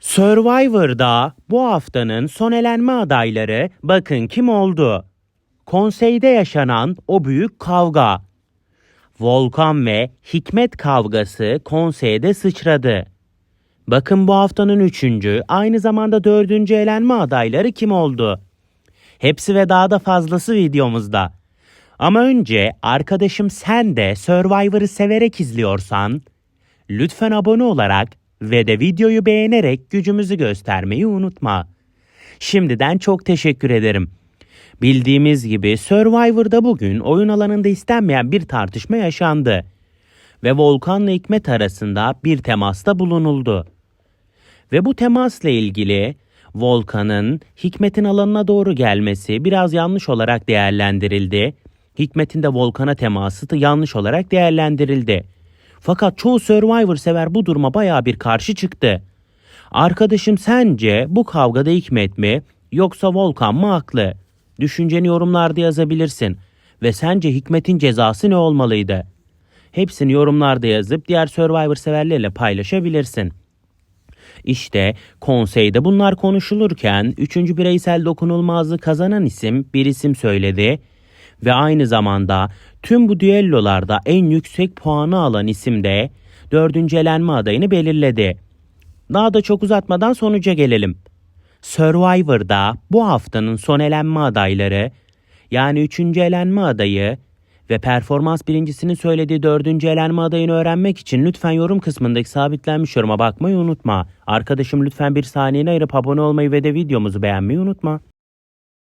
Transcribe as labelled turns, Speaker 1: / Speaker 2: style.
Speaker 1: Survivor'da bu haftanın son elenme adayları bakın kim oldu? Konseyde yaşanan o büyük kavga. Volkan ve Hikmet kavgası konseyde sıçradı. Bakın bu haftanın üçüncü, aynı zamanda dördüncü elenme adayları kim oldu? Hepsi ve daha da fazlası videomuzda. Ama önce arkadaşım sen de Survivor'ı severek izliyorsan lütfen abone olarak ve de videoyu beğenerek gücümüzü göstermeyi unutma. Şimdiden çok teşekkür ederim. Bildiğimiz gibi Survivor'da bugün oyun alanında istenmeyen bir tartışma yaşandı ve Volkan'la Hikmet arasında bir temasta bulunuldu. Ve bu temasla ilgili Volkan'ın Hikmet'in alanına doğru gelmesi biraz yanlış olarak değerlendirildi. Hikmet'in de Volkan'a teması yanlış olarak değerlendirildi. Fakat çoğu Survivor sever bu duruma baya bir karşı çıktı. Arkadaşım sence bu kavgada Hikmet mi yoksa Volkan mı haklı? Düşünceni yorumlarda yazabilirsin. Ve sence Hikmet'in cezası ne olmalıydı? Hepsini yorumlarda yazıp diğer Survivor severlerle paylaşabilirsin. İşte konseyde bunlar konuşulurken 3. bireysel dokunulmazlığı kazanan isim bir isim söyledi ve aynı zamanda tüm bu düellolarda en yüksek puanı alan isim de 4. elenme adayını belirledi. Daha da çok uzatmadan sonuca gelelim. Survivor'da bu haftanın son elenme adayları yani 3. elenme adayı ve performans birincisinin söylediği 4. elenme adayını öğrenmek için lütfen yorum kısmındaki sabitlenmiş yoruma bakmayı unutma. Arkadaşım lütfen bir saniyeni ayırıp abone olmayı ve de videomuzu beğenmeyi unutma.